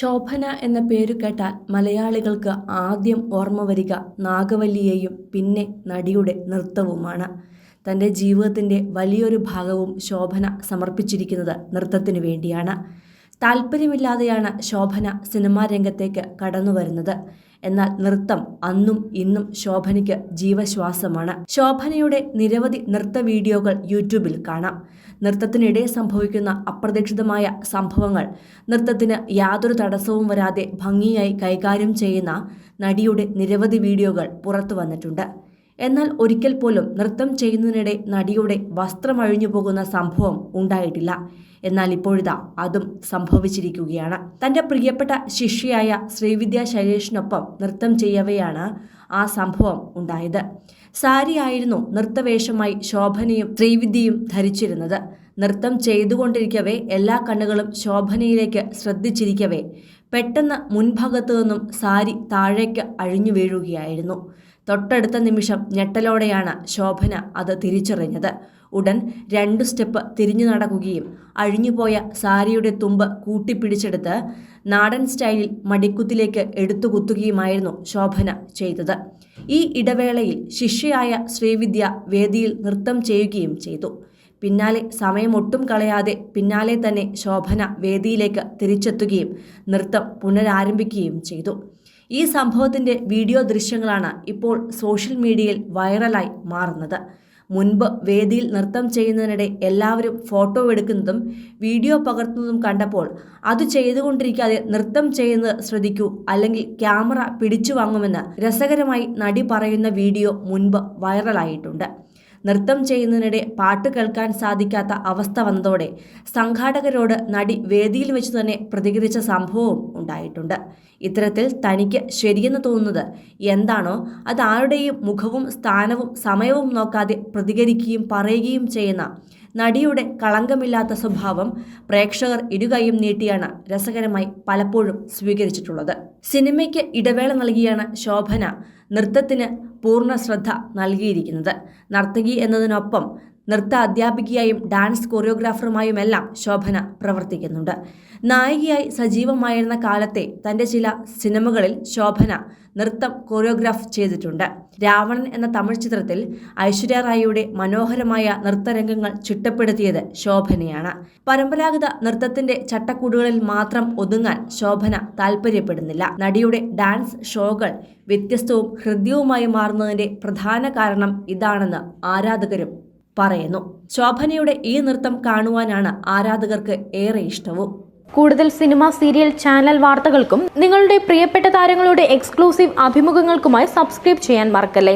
ശോഭന എന്ന പേരു കേട്ടാൽ മലയാളികൾക്ക് ആദ്യം ഓർമ്മ വരിക നാഗവല്ലിയെയും പിന്നെ നടിയുടെ നൃത്തവുമാണ്. തന്റെ ജീവിതത്തിന്റെ വലിയൊരു ഭാഗവും ശോഭന സമർപ്പിച്ചിരിക്കുന്നത് നൃത്തത്തിനു വേണ്ടിയാണ്. താല്പര്യമില്ലാതെയാണ് ശോഭന സിനിമാ രംഗത്തേക്ക് കടന്നു വരുന്നത്. എന്നാൽ നൃത്തം അന്നും ഇന്നും ശോഭനയ്ക്ക് ജീവശ്വാസമാണ്. ശോഭനയുടെ നിരവധി നൃത്ത വീഡിയോകൾ യൂട്യൂബിൽ കാണാം. നൃത്തത്തിനിടെ സംഭവിക്കുന്ന അപ്രതീക്ഷിതമായ സംഭവങ്ങൾ നൃത്തത്തിന് യാതൊരു തടസ്സവും വരാതെ ഭംഗിയായി കൈകാര്യം ചെയ്യുന്ന നടിയുടെ നിരവധി വീഡിയോകൾ പുറത്തു വന്നിട്ടുണ്ട്. എന്നാൽ ഒരിക്കൽ പോലും നൃത്തം ചെയ്യുന്നതിനിടെ നടിയുടെ വസ്ത്രമഴിഞ്ഞു പോകുന്ന സംഭവം ഉണ്ടായിട്ടില്ല. എന്നാൽ ഇപ്പോഴിതാ അതും സംഭവിച്ചിരിക്കുകയാണ്. തന്റെ പ്രിയപ്പെട്ട ശിഷ്യയായ ശ്രീവിദ്യ ശൈലേഷിനൊപ്പം നൃത്തം ചെയ്യവെയാണ് ആ സംഭവം ഉണ്ടായത്. സാരിയായിരുന്നു നൃത്തവേഷമായി ശോഭനയും ശ്രീവിദ്യയും ധരിച്ചിരുന്നത്. നൃത്തം ചെയ്തുകൊണ്ടിരിക്കവേ എല്ലാ കണ്ണുകളും ശോഭനയിലേക്ക് ശ്രദ്ധിച്ചിരിക്കവേ പെട്ടെന്ന് മുൻഭാഗത്തു നിന്നും സാരി താഴേക്ക് അഴിഞ്ഞു വീഴുകയായിരുന്നു. തൊട്ടടുത്ത നിമിഷം ഞെട്ടലോടെയാണ് ശോഭന അത് തിരിച്ചറിഞ്ഞത്. ഉടൻ രണ്ടു സ്റ്റെപ്പ് തിരിഞ്ഞു നടക്കുകയും അഴിഞ്ഞുപോയ സാരിയുടെ തുമ്പ് കൂട്ടിപ്പിടിച്ചെടുത്ത് നാടൻ സ്റ്റൈലിൽ മടിക്കുത്തിലേക്ക് എടുത്തു കുത്തുകയുമായിരുന്നു ശോഭന ചെയ്തത്. ഈ ഇടവേളയിൽ ശിഷ്യയായ ശ്രീവിദ്യ വേദിയിൽ നൃത്തം ചെയ്യുകയും ചെയ്തു. പിന്നാലെ സമയമൊട്ടും കളയാതെ പിന്നാലെ തന്നെ ശോഭന വേദിയിലേക്ക് തിരിച്ചെത്തുകയും നൃത്തം പുനരാരംഭിക്കുകയും ചെയ്തു. ഈ സംഭവത്തിന്റെ വീഡിയോ ദൃശ്യങ്ങളാണ് ഇപ്പോൾ സോഷ്യൽ മീഡിയയിൽ വൈറലായി മാറുന്നത്. മുൻപ് വേദിയിൽ നൃത്തം ചെയ്യുന്നതിനിടെ എല്ലാവരും ഫോട്ടോ എടുക്കുന്നതും വീഡിയോ പകർത്തുന്നതും കണ്ടപ്പോൾ അത് ചെയ്തുകൊണ്ടിരിക്കാതെ നൃത്തം ചെയ്യുന്നത് ശ്രദ്ധിക്കൂ അല്ലെങ്കിൽ ക്യാമറ പിടിച്ചു വാങ്ങുമെന്ന് രസകരമായി നടി പറയുന്ന വീഡിയോ മുൻപ് വൈറലായിട്ടുണ്ട്. നൃത്തം ചെയ്യുന്നതിനിടെ പാട്ട് കേൾക്കാൻ സാധിക്കാത്ത അവസ്ഥ വന്നതോടെ സംഘാടകരോട് നടി വേദിയിൽ വെച്ച് തന്നെ പ്രതികരിച്ച സംഭവവും ഉണ്ടായിട്ടുണ്ട്. ഇത്തരത്തിൽ തനിക്ക് ശരിയെന്ന് തോന്നുന്നത് എന്താണോ അത് ആരുടെയും മുഖവും സ്ഥാനവും സമയവും നോക്കാതെ പ്രതികരിക്കുകയും പറയുകയും ചെയ്യുന്ന നടിയുടെ കളങ്കമില്ലാത്ത സ്വഭാവം പ്രേക്ഷകർ ഇരുകൈയും നീട്ടിയാണ് രസകരമായി പലപ്പോഴും സ്വീകരിച്ചിട്ടുള്ളത്. സിനിമയ്ക്ക് ഇടവേള നൽകിയാണ് ശോഭന. നൃത്തത്തിന് പൂർണ ശ്രദ്ധ നൽകിയിരിക്കുന്നത്. നർത്തകി എന്നതിനൊപ്പം നൃത്ത അധ്യാപികയായും ഡാൻസ് കൊറിയോഗ്രാഫറുമായുമെല്ലാം ശോഭന പ്രവർത്തിക്കുന്നുണ്ട്. നായികയായി സജീവമായിരുന്ന കാലത്തെ തന്റെ ചില സിനിമകളിൽ ശോഭന നൃത്തം കൊറിയോഗ്രാഫ് ചെയ്തിട്ടുണ്ട്. രാവണൻ എന്ന തമിഴ് ചിത്രത്തിൽ ഐശ്വര്യ റായിയുടെ മനോഹരമായ നൃത്തരംഗങ്ങൾ ചിട്ടപ്പെടുത്തിയത് ശോഭനയാണ്. പരമ്പരാഗത നൃത്തത്തിന്റെ ചട്ടക്കൂടുകളിൽ മാത്രം ഒതുങ്ങാൻ ശോഭന താല്പര്യപ്പെടുന്നില്ല. നടിയുടെ ഡാൻസ് ഷോകൾ വ്യത്യസ്തവും ഹൃദ്യവുമായി മാറുന്നതിന്റെ പ്രധാന കാരണം ഇതാണെന്ന് ആരാധകരും പറയുന്നു. ശോഭനയുടെ ഈ നൃത്തം കാണുവാനാണ് ആരാധകർക്ക് ഏറെ ഇഷ്ടവും. കൂടുതൽ സിനിമ സീരിയൽ ചാനൽ വാർത്തകൾക്കും നിങ്ങളുടെ പ്രിയപ്പെട്ട താരങ്ങളുടെ എക്സ്ക്ലൂസീവ് അഭിമുഖങ്ങൾക്കുമായി സബ്സ്ക്രൈബ് ചെയ്യാൻ മറക്കല്ലേ?